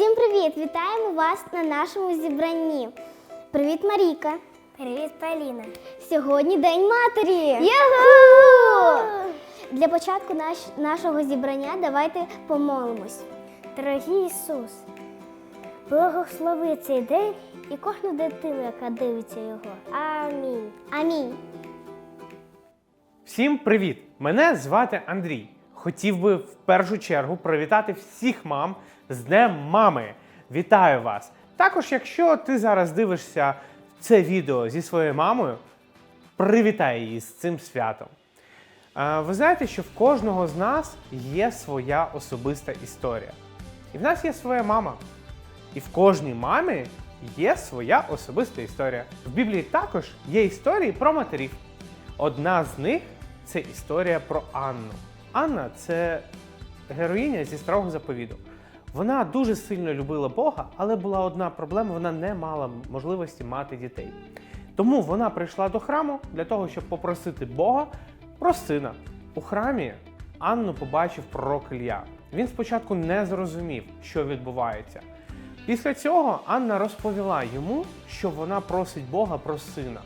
Всім привіт! Вітаємо вас на нашому зібранні. Привіт, Марійка! Привіт, Поліна. Сьогодні День матері! Юху! Для початку наш, нашого зібрання давайте помолимось. Дорогий Ісус, благослови цей день і кожну дитину, яка дивиться його. Амінь. Амінь. Всім привіт! Мене звати Андрій. Хотів би в першу чергу привітати всіх мам з Днем мами. Вітаю вас! Також, якщо ти зараз дивишся це відео зі своєю мамою, привітай її з цим святом. Ви знаєте, що в кожного з нас є своя особиста історія. І в нас є своя мама. І в кожній мамі є своя особиста історія. В Біблії також є історії про матерів. Одна з них це історія про Анну. Анна це героїня зі старого заповіду. Вона дуже сильно любила Бога, але була одна проблема: вона не мала можливості мати дітей. Тому вона прийшла до храму для того, щоб попросити Бога про сина. У храмі Анну побачив пророк Ілля. Він спочатку не зрозумів, що відбувається. Після цього Анна розповіла йому, що вона просить Бога про сина.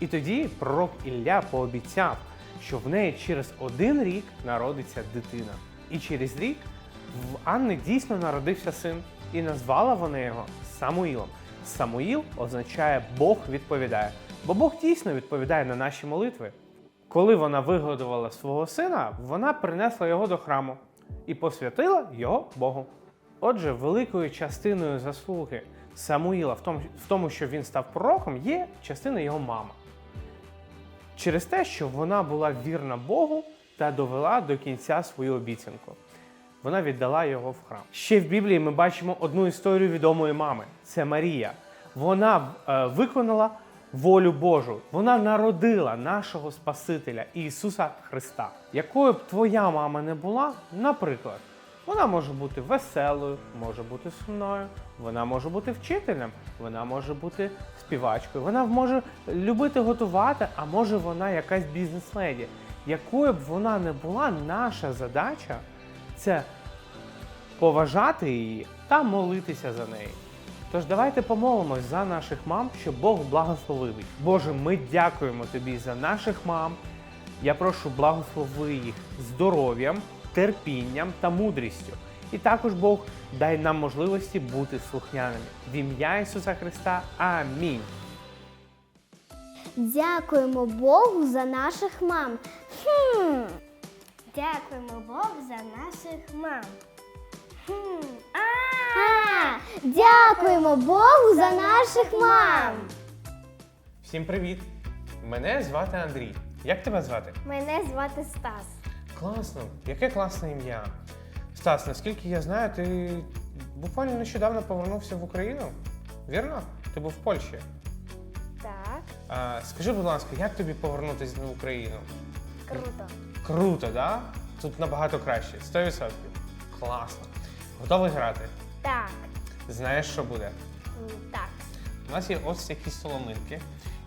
І тоді пророк Ілля пообіцяв, що в неї через один рік народиться дитина. І через рік в Анни дійсно народився син, і назвала вона його Самуїлом. Самуїл означає Бог відповідає, бо Бог дійсно відповідає на наші молитви. Коли вона вигодувала свого сина, вона принесла його до храму і посвятила його Богу. Отже, великою частиною заслуги Самуїла в тому, що він став пророком, є частина його мами. Через те, що вона була вірна Богу та довела до кінця свою обіцянку. Вона віддала його в храм. Ще в Біблії ми бачимо одну історію відомої мами. Це Марія. Вона е, виконала волю Божу. Вона народила нашого Спасителя Ісуса Христа. Якою б твоя мама не була, наприклад, вона може бути веселою, може бути сумною, вона може бути вчителем, вона може бути співачкою, вона може любити готувати, а може вона якась бізнес-леді. Якою б вона не була, наша задача це поважати її та молитися за неї. Тож давайте помолимось за наших мам, щоб Бог благословив їх. Боже, ми дякуємо тобі за наших мам. Я прошу благослови їх здоров'ям, терпінням та мудрістю. І також Бог дай нам можливості бути слухняними. В ім'я Ісуса Христа. Амінь. Дякуємо Богу за наших мам. Хм. Дякуємо Богу за наших мам. Хм. А, дякуємо Богу за наших мам. Всім привіт! Мене звати Андрій. Як тебе звати? Мене звати Стас. Класно, яке класне ім'я. Стас, наскільки я знаю, ти буквально нещодавно повернувся в Україну. Вірно? Ти був в Польщі. Так, А, скажи, будь ласка, як тобі повернутися в Україну? круто. Круто, да? Тут набагато краще. 100%. Класно. Готовий грати? Так. Знаєш, що буде? Так. У нас є ось такі соломинки,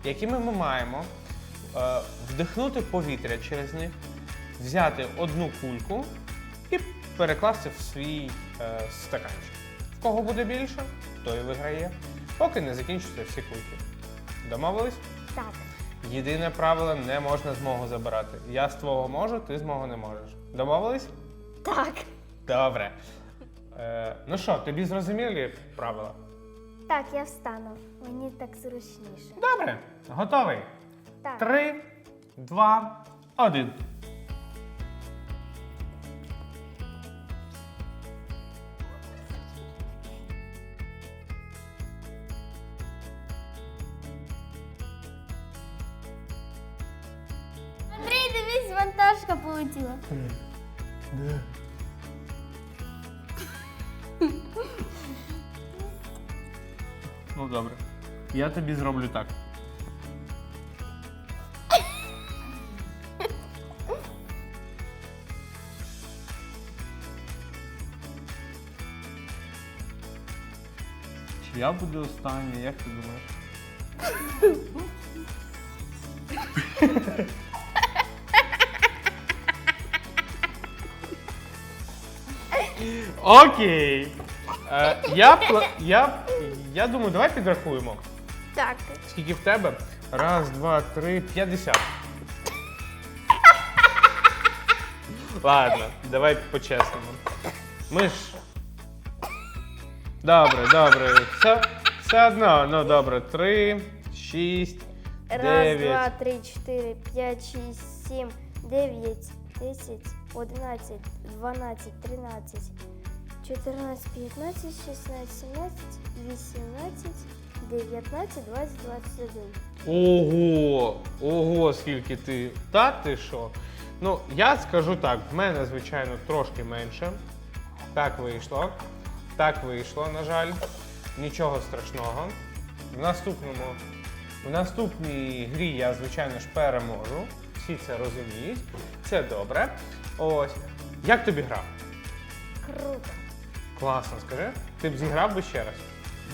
якими ми маємо е, вдихнути повітря через них, взяти одну кульку і перекласти в свій е, стаканчик. В кого буде більше, той виграє, поки не закінчаться всі кульки. Домовились? Так. Єдине правило не можна з мого забирати. Я з твого можу, ти з мого не можеш. Домовились? Так. Добре. Е, ну що, тобі зрозуміли правила? Так, я встану. Мені так зручніше. Добре, готовий. Так. Три, два, один. дивись, вантажка полетіла. Ну добре. Я тобі зроблю так. Чи я буду останній, як ти думаєш? Окей. Е, я, пла- я, я думаю, давай підрахуємо. Так. Скільки в тебе? Раз, два, три, п'ятдесят. Ладно, давай по-чесному. Ми ж. Добре, добре. Все, все одно, ну добре. Три, шість, Раз, дев'ять. два, три, чотири, п'ять, шість, сім, дев'ять, десять, одинадцять, дванадцять, тринадцять, чотирнадцять, п'ятнадцять, шістнадцять, сімнадцять, вісімнадцять, дев'ятнадцять, двадцять, двадцять один. Ого! Ого, скільки ти. Та ти що? Ну, я скажу так, в мене, звичайно, трошки менше. Так вийшло. Так вийшло, на жаль. Нічого страшного. В наступному, в наступній грі я, звичайно ж, переможу. Всі це розуміють. Це добре. Ось. Як тобі гра? Круто. Класно, скажи. Ти б зіграв би ще раз.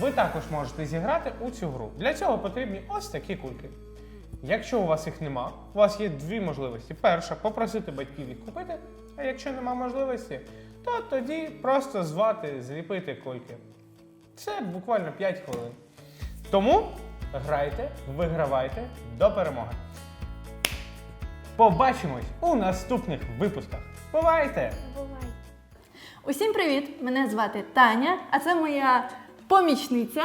Ви також можете зіграти у цю гру. Для цього потрібні ось такі кульки. Якщо у вас їх нема, у вас є дві можливості. Перша попросити батьків їх купити, а якщо нема можливості, то тоді просто звати, зліпити кульки. Це буквально 5 хвилин. Тому грайте, вигравайте до перемоги. Побачимось у наступних випусках. Бувайте! Бувай. Усім привіт! Мене звати Таня, а це моя помічниця.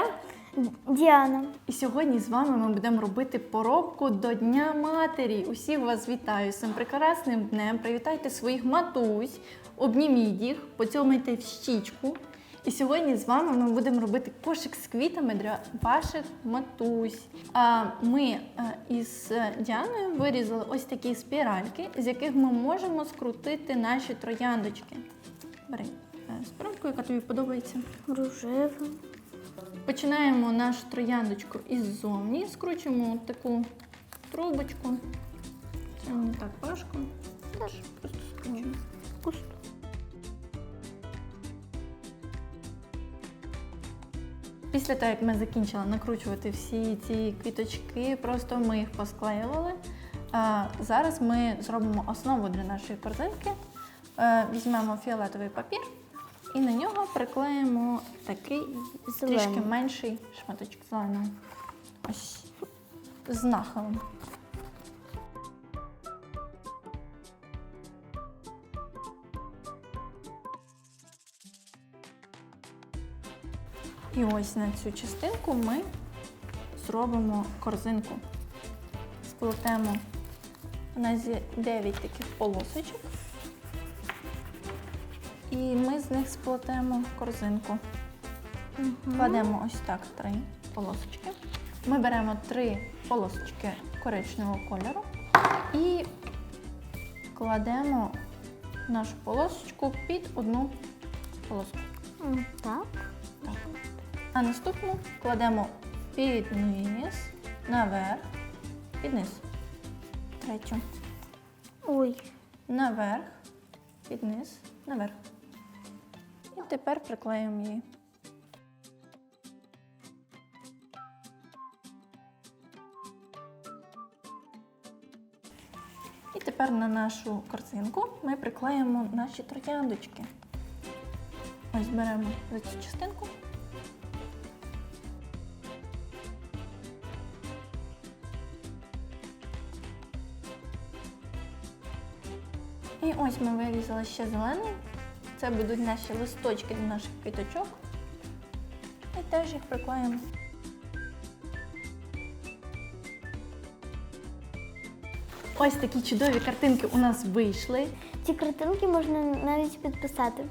Діана. І сьогодні з вами ми будемо робити поробку до Дня Матері. Усіх вас вітаю з цим прекрасним днем. Привітайте своїх матусь, обніміть їх, поцьомайте в щічку. І сьогодні з вами ми будемо робити кошик з квітами для ваших матусь. Ми е, із Діаною вирізали ось такі спіральки, з яких ми можемо скрутити наші трояндочки. Бери е, яка тобі подобається. Рожева. Починаємо нашу трояндочку іззовні, скручуємо таку трубочку. Це не так важко. Теж просто скручуємо. Після того, як ми закінчили накручувати всі ці квіточки, просто ми їх посклеювали. А зараз ми зробимо основу для нашої корзинки. Е, Візьмемо фіолетовий папір і на нього приклеїмо такий Зелений. трішки менший шматочок зеленого. Ось з нахилом. І ось на цю частинку ми зробимо корзинку. Сплетемо у нас є 9 таких полосочок. І ми з них сплетемо корзинку. Кладемо ось так три полосочки. Ми беремо три полосочки коричневого кольору і кладемо нашу полосочку під одну полоску. Так. Так. А наступну кладемо під низ, наверх, під низ. Третю. Ой. Наверх, під низ, наверх. Тепер приклеїмо її. І тепер на нашу картинку ми приклеїмо наші трояндочки. Ось беремо за цю частинку. І ось ми вирізали ще зелений. Це будуть наші листочки до наших квіточок. І теж їх приклеїмо. Ось такі чудові картинки у нас вийшли. Ці картинки можна навіть підписати.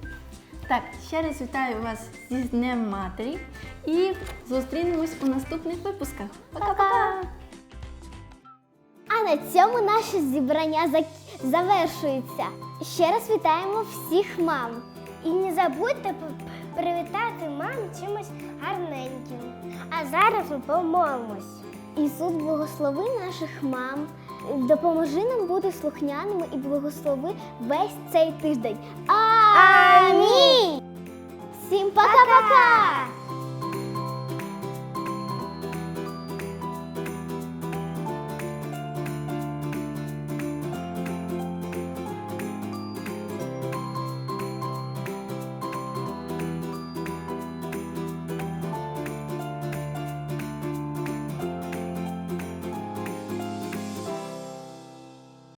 Так, ще раз вітаю вас зі Днем Матері і зустрінемось у наступних випусках. Пока-пока! А на цьому наше зібрання зак- завершується. Ще раз вітаємо всіх мам. І не забудьте привітати мам чимось гарненьким. А зараз ми помолимось. Ісус, благослови наших мам. Допоможи нам бути слухняними і благослови весь цей тиждень. Амінь! Всім пока-пока!